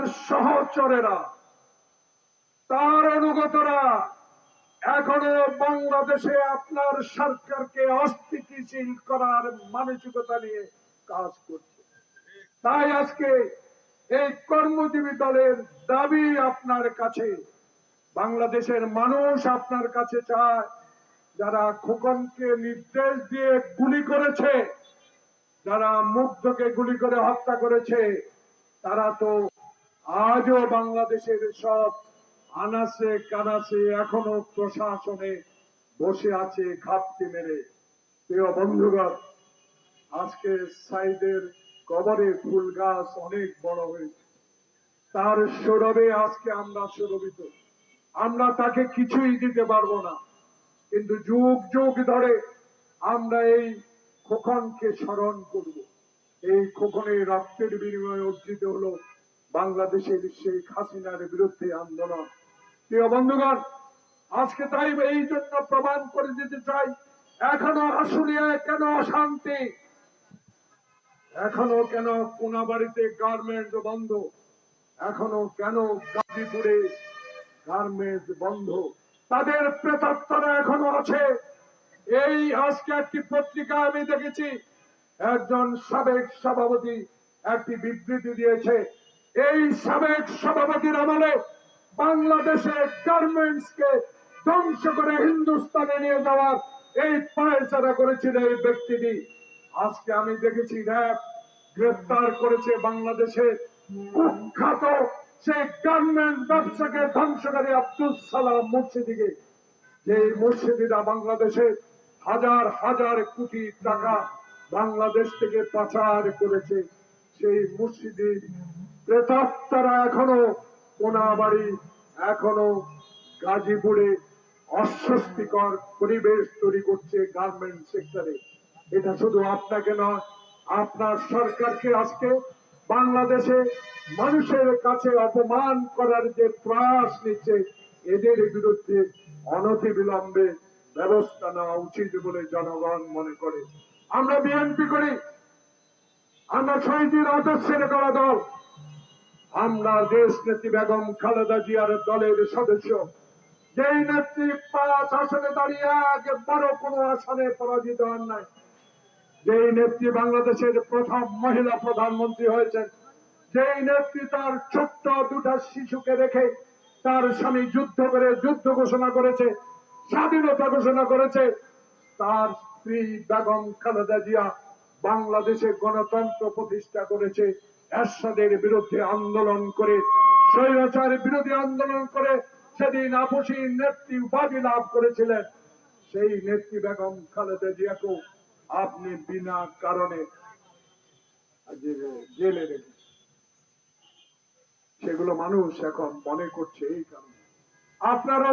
তার সহচরেরা, তার অনুগতরা এখনও বাংলাদেশে আপনার সরকারকে অস্থিতিশীল করার মানসিকতা নিয়ে কাজ করছে। তাই আজকে এই কর্মজীবী দলের দাবি আপনার কাছে। বাংলাদেশের মানুষ আপনার কাছে চায়, যারা খোকনকে নির্দেশ দিয়ে গুলি করেছে, যারা মুগ্ধকে গুলি করে হত্যা করেছে, তারা তো আজও বাংলাদেশের সব আনাসে কানাসে এখনও প্রশাসনে বসে আছে ঘাপটি মেরে। প্রিয় বন্ধুগণ, আজকে সাইদের কবরে ফুল গাছ অনেক বড় হয়েছে। তার সৌরভে আজকে আমরা সুরভিত। আমরা তাকে কিছুই দিতে পারব না। কিন্তু যুগ যুগ ধরে আমরা এই খোকনকে স্মরণ করব। এই খোকনের রক্তের বিনিময়ে অর্জিত হলো বাংলাদেশের শেখ হাসিনার বিরুদ্ধে আন্দোলন। প্রিয় বন্ধুগণ, আজকে তাই এই জন্য প্রমাণ করে দিতে চাই, এখনও আশুলিয়ায় কেন অশান্তি? এখনও কেন কোনাবাড়িতে গার্মেন্টস বন্ধ? এখনও কেন গাজীপুরে গার্মেন্টস বন্ধ? তাদের প্রেতাত্মারা এখনও আছে। এই আজকে একটি পত্রিকা আমি দেখেছি, একজন সাবেক সভাপতি একটি বিবৃতি দিয়েছে এই সাবেক সভাপতির আমলে বাংলাদেশে গার্মেন্টস কে ধ্বংস করে হিন্দুস্তানে নিয়ে যাওয়ার এই পায়চারা করেছিল এই ব্যক্তিটি। আজকে আমি দেখেছি র্যাব গ্রেফতার করেছে বাংলাদেশের কুখ্যাত সেই গার্মেন্ট ব্যবসাকে ধ্বংসকারী আব্দুল সালাম মুর্শিদিকে। যে মুর্শিদিরা বাংলাদেশে হাজার হাজার কোটি টাকা বাংলাদেশ থেকে পাচার করেছে, সেই মুর্শিদির প্রেতাত্মারা এখনও কোনাবাড়ি এখনও গাজীপুরে অস্বস্তিকর পরিবেশ তৈরি করছে গার্মেন্ট সেক্টরে এটা শুধু আপনাকে নয়, আপনার সরকারকে আজকে বাংলাদেশে মানুষের কাছে অপমান করার যে প্রয়াস নিচ্ছে, এদের বিরুদ্ধে অনতি বিলম্বে ব্যবস্থা নেওয়া উচিত বলে জনগণ মনে করে। আমরা বিএনপি করি, আমরা শহীদের আদর্শের করা দল আমরা দেশ নেত্রী বেগম খালেদা জিয়ার দলের সদস্য। যেই নেত্রী পাঁচ আসনে দাঁড়িয়ে আগে বড় কোনো আসনে পরাজিত হন নাই। যেই নেত্রী বাংলাদেশের প্রথম মহিলা প্রধানমন্ত্রী হয়েছেন, যেই নেত্রী তার ছোট্ট দুটা শিশুকে রেখে তার স্বামী যুদ্ধ করে যুদ্ধ ঘোষণা করেছে, স্বাধীনতা ঘোষণা করেছে, তার স্ত্রী বেগম খালেদা জিয়া বাংলাদেশে গণতন্ত্র প্রতিষ্ঠা করেছে। এরশাদের বিরুদ্ধে আন্দোলন করে, স্বৈরাচার বিরোধী আন্দোলন করে সেদিন আপসী নেত্রী উপাধি লাভ করেছিলেন। সেই নেত্রী বেগম খালেদা জিয়াকেও আপনি বিনা কারণে জেলে- রেখেছেন। সেগুলো মানুষ এখন মনে করছে এই কারণে। আপনার